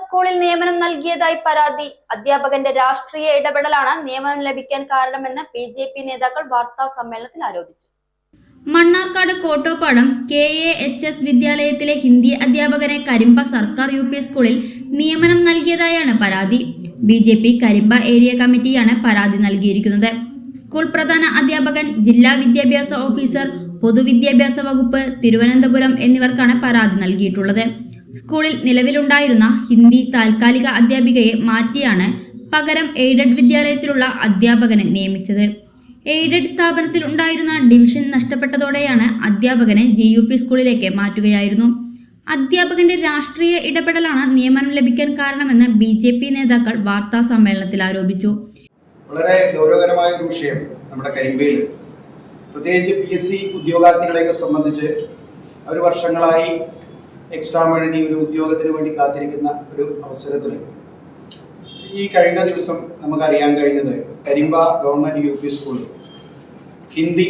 സ്കൂളിൽ നിയമനം നൽകിയതായി പരാതി. അധ്യാപകന്റെ രാഷ്ട്രീയ ഇടപെടലാണ് നിയമനം ലഭിക്കാൻ കാരണമെന്ന് ബി ജെ പി നേതാക്കൾ വാർത്താ സമ്മേളനത്തിൽ ആരോപിച്ചു. Mannarkkad Kottopadam K A H S വിദ്യാലയത്തിലെ ഹിന്ദി അധ്യാപകനെ കരിമ്പ സർക്കാർ യു പി സ്കൂളിൽ നിയമനം നൽകിയതായാണ് പരാതി. B J P Karimba area കമ്മിറ്റിയാണ് പരാതി നൽകിയിരിക്കുന്നത്. സ്കൂൾ പ്രധാന അധ്യാപകൻ ജില്ലാ വിദ്യാഭ്യാസ ഓഫീസർ പൊതുവിദ്യാഭ്യാസ വകുപ്പ് തിരുവനന്തപുരം എന്നിവർക്കാണ് പരാതി നൽകിയിട്ടുള്ളത്. സ്കൂളിൽ നിലവിലുണ്ടായിരുന്ന ഹിന്ദി താൽക്കാലിക അധ്യാപികയെ മാറ്റിയാണ് പകരം എയ്ഡഡ് വിദ്യാലയത്തിലുള്ള അധ്യാപകനെ നിയമിച്ചത്. എയ്ഡഡ് സ്ഥാപനത്തിൽ ഉണ്ടായിരുന്ന ഡിവിഷൻ നഷ്ടപ്പെട്ടതോടെയാണ് അധ്യാപകനെ ജി യു പി സ്കൂളിലേക്ക് മാറ്റുകയായിരുന്നു. അധ്യാപകന്റെ രാഷ്ട്രീയ ഇടപെടലാണ് നിയമനം ലഭിക്കാൻ കാരണമെന്ന് ബി ജെ പി നേതാക്കൾ വാർത്താ സമ്മേളനത്തിൽ ആരോപിച്ചു. വളരെ ഗൗരവകരമായ ഒരു വിഷയം നമ്മുടെ കരിമ്പയിൽ. പ്രത്യേകിച്ച് പി എസ് സി ഉദ്യോഗാർത്ഥികളെയൊക്കെ സംബന്ധിച്ച് അവർ വർഷങ്ങളായി എക്സാം എഴുതി ഒരു ഉദ്യോഗത്തിന് വേണ്ടി കാത്തിരിക്കുന്ന ഒരു അവസരത്തിൽ ഈ കഴിഞ്ഞ ദിവസം നമുക്കറിയാൻ കഴിഞ്ഞത് കരിമ്പ ഗവൺമെന്റ് യു പി സ്കൂളിൽ ഹിന്ദി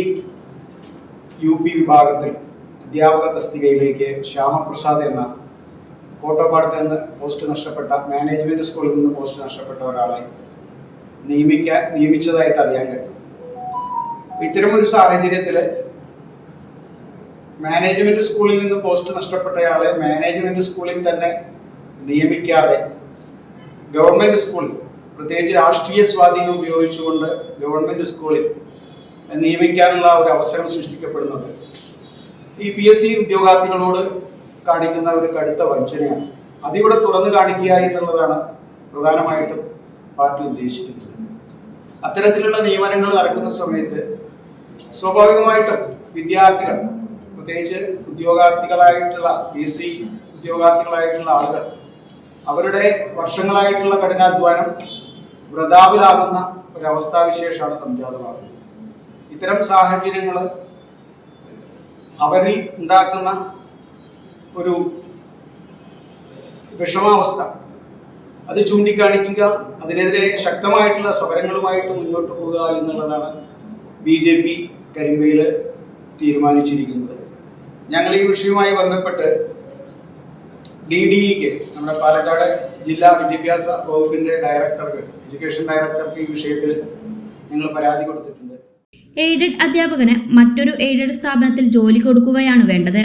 യു പി വിഭാഗത്തിൽ അധ്യാപക തസ്തികയിലേക്ക് ശ്യാമപ്രസാദ് എന്ന കോട്ടപ്പാടത്ത് നിന്ന് പോസ്റ്റ് നഷ്ടപ്പെട്ട മാനേജ്മെന്റ് സ്കൂളിൽ നിന്ന് പോസ്റ്റ് നഷ്ടപ്പെട്ട ഒരാളെ നിയമിക്കാൻ നിയമിച്ചതായിട്ട് അറിയാൻ കഴിയും. ഇത്തരമൊരു സാഹചര്യത്തിൽ മാനേജ്മെന്റ് സ്കൂളിൽ നിന്ന് പോസ്റ്റ് നഷ്ടപ്പെട്ടയാളെ മാനേജ്മെന്റ് സ്കൂളിൽ തന്നെ നിയമിക്കാതെ ഗവൺമെന്റ് സ്കൂളിൽ പ്രത്യേകിച്ച് രാഷ്ട്രീയ സ്വാധീനം ഉപയോഗിച്ചുകൊണ്ട് ഗവൺമെന്റ് സ്കൂളിൽ നിയമിക്കാനുള്ള ഒരു അവസരം സൃഷ്ടിക്കപ്പെടുന്നത്. ഈ പി എസ് സി ഉദ്യോഗാർത്ഥികളോട് കാണിക്കുന്ന ഒരു കടുത്ത വഞ്ചനയാണ്. അതിവിടെ തുറന്നു കാണിക്കുക എന്നുള്ളതാണ് പ്രധാനമായിട്ടും പാർട്ടി ഉദ്ദേശിക്കുന്നത്. അത്തരത്തിലുള്ള നിയമനങ്ങൾ നടക്കുന്ന സമയത്ത് സ്വാഭാവികമായിട്ടും വിദ്യാർത്ഥികൾ പ്രത്യേകിച്ച് ഉദ്യോഗാർത്ഥികളായിട്ടുള്ള പി സി ഉദ്യോഗാർത്ഥികളായിട്ടുള്ള ആളുകൾ അവരുടെ വർഷങ്ങളായിട്ടുള്ള കഠിനാധ്വാനം വൃതാവിലാകുന്ന ഒരവസ്ഥാവിശേഷമാണ് സംജാതമാകുന്നത് ഇത്തരം സാഹചര്യങ്ങൾ അവരിൽ ഉണ്ടാക്കുന്ന ഒരു വിഷമാവസ്ഥ അത് ചൂണ്ടിക്കാണിക്കുക അതിനെതിരെ ശക്തമായിട്ടുള്ള സമരങ്ങളുമായിട്ട് മുന്നോട്ട് പോവുക എന്നുള്ളതാണ് ബി ജെ പി കരിമ്പയിൽ തീരുമാനിച്ചിരിക്കുന്നത്. ഞങ്ങൾ ഈ വിഷയവുമായി ബന്ധപ്പെട്ട് ഡി ഡി ഇക്ക് നമ്മുടെ പാലക്കാട് ജില്ലാ വിദ്യാഭ്യാസ വകുപ്പിന്റെ ഡയറക്ടർക്ക് എഡ്യൂക്കേഷൻ ഡയറക്ടർക്ക് ഈ വിഷയത്തിൽ ഞങ്ങൾ പരാതി കൊടുത്തിട്ടുണ്ട്. എയ്ഡഡ് അധ്യാപകന് മറ്റൊരു എയ്ഡഡ് സ്ഥാപനത്തിൽ ജോലി കൊടുക്കുകയാണ് വേണ്ടത്.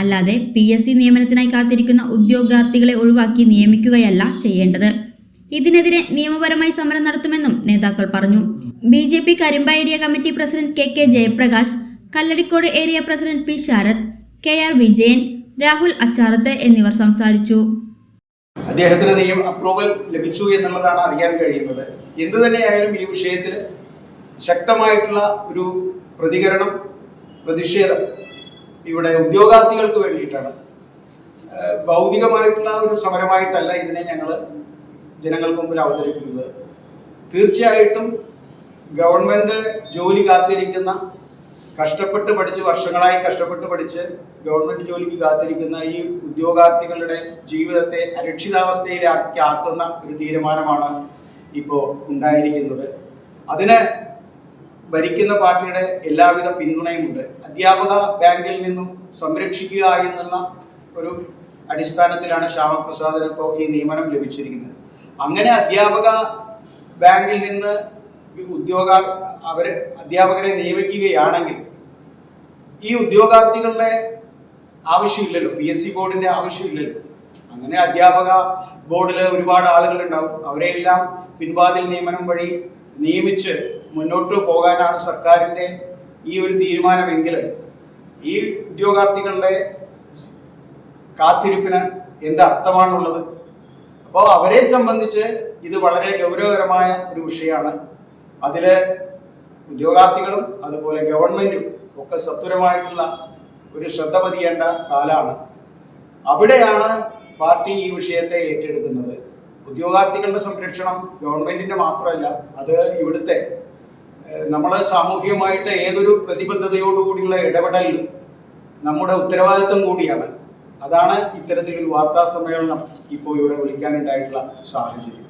അല്ലാതെ പി എസ് സി നിയമനത്തിനായി കാത്തിരിക്കുന്ന ഉദ്യോഗാർത്ഥികളെ ഒഴിവാക്കി നിയമിക്കുകയല്ല ചെയ്യേണ്ടത്. ഇതിനെതിരെ നിയമപരമായി സമരം നടത്തുമെന്നും നേതാക്കൾ പറഞ്ഞു. B J P Karimba area committee president K K Jayaprakash Kalladikode area president P Sarath K R Vijayan Rahul Acharath എന്നിവർ സംസാരിച്ചു. അദ്ദേഹത്തിന് നിയമ അപ്രൂവൽ ലഭിച്ചു എന്നുള്ളതാണ് അറിയാൻ കഴിയുന്നത്. എന്തു തന്നെയായാലും ഈ വിഷയത്തിൽ ശക്തമായിട്ടുള്ള ഒരു പ്രതികരണം പ്രതിഷേധം ഇവിടെ ഉദ്യോഗാർത്ഥികൾക്ക് വേണ്ടിയിട്ടാണ്. ഭൗതികമായിട്ടുള്ള ഒരു സമരമായിട്ടല്ല ഇതിനെ ഞങ്ങൾ ജനങ്ങൾക്ക് മുമ്പിൽ അവതരിപ്പിക്കുന്നത്. തീർച്ചയായിട്ടും ഗവൺമെന്റ് ജോലി കാത്തിരിക്കുന്ന കഷ്ടപ്പെട്ട് പഠിച്ച് വർഷങ്ങളായി കഷ്ടപ്പെട്ട് പഠിച്ച് ഗവൺമെന്റ് ജോലിക്ക് കാത്തിരിക്കുന്ന ഈ ഉദ്യോഗാർത്ഥികളുടെ ജീവിതത്തെ അരക്ഷിതാവസ്ഥയിലാക്കി ഒരു തീരുമാനമാണ് ഇപ്പോൾ ഉണ്ടായിരിക്കുന്നത്. അതിന് ഭരിക്കുന്ന പാർട്ടിയുടെ എല്ലാവിധ പിന്തുണയുമുണ്ട്. അധ്യാപക ബാങ്കിൽ നിന്നും സംരക്ഷിക്കുക എന്നുള്ള ഒരു അടിസ്ഥാനത്തിലാണ് ശ്യാമപ്രസാദിന് ഇപ്പോൾ ഈ നിയമനം ലഭിച്ചിരിക്കുന്നത്. അങ്ങനെ അധ്യാപക ബാങ്കിൽ നിന്ന് ഉദ്യോഗ അവർ അധ്യാപകരെ നിയമിക്കുകയാണെങ്കിൽ ഈ ഉദ്യോഗാർത്ഥികളുടെ ആവശ്യമില്ലല്ലോ പി എസ് സി ബോർഡിന്റെ ആവശ്യമില്ലല്ലോ. അങ്ങനെ അധ്യാപക ബോർഡിൽ ഒരുപാട് ആളുകൾ ഉണ്ടാവും അവരെയെല്ലാം പിൻവാതിൽ നിയമനം വഴി നിയമിച്ച് മുന്നോട്ട് പോകാനാണ് സർക്കാരിന്റെ ഈ ഒരു തീരുമാനമെങ്കിൽ ഈ ഉദ്യോഗാർത്ഥികളുടെ കാത്തിരിപ്പിന് എന്ത് അർത്ഥമാണുള്ളത്? അപ്പോൾ അവരെ സംബന്ധിച്ച് ഇത് വളരെ ഗൗരവകരമായ ഒരു വിഷയമാണ്. അതിൽ ഉദ്യോഗാർത്ഥികളും അതുപോലെ ഗവൺമെന്റും ഒക്കെ സത്വരമായിട്ടുള്ള ഒരു ശ്രദ്ധ പതിയേണ്ട കാലാണ്. അവിടെയാണ് പാർട്ടി ഈ വിഷയത്തെ ഏറ്റെടുക്കുന്നത്. ഉദ്യോഗാർത്ഥികളുടെ സംരക്ഷണം ഗവൺമെന്റിന്റെ മാത്രമല്ല അത് ഇവിടുത്തെ നമ്മൾ സാമൂഹികമായിട്ട് ഏതൊരു പ്രതിബദ്ധതയോടുകൂടിയുള്ള ഇടപെടലിലും നമ്മുടെ ഉത്തരവാദിത്വം കൂടിയാണ്. അതാണ് ഇത്തരത്തിലൊരു വാർത്താ സമ്മേളനം ഇപ്പോൾ ഇവിടെ വിളിക്കാനുണ്ടായിട്ടുള്ള സാഹചര്യം.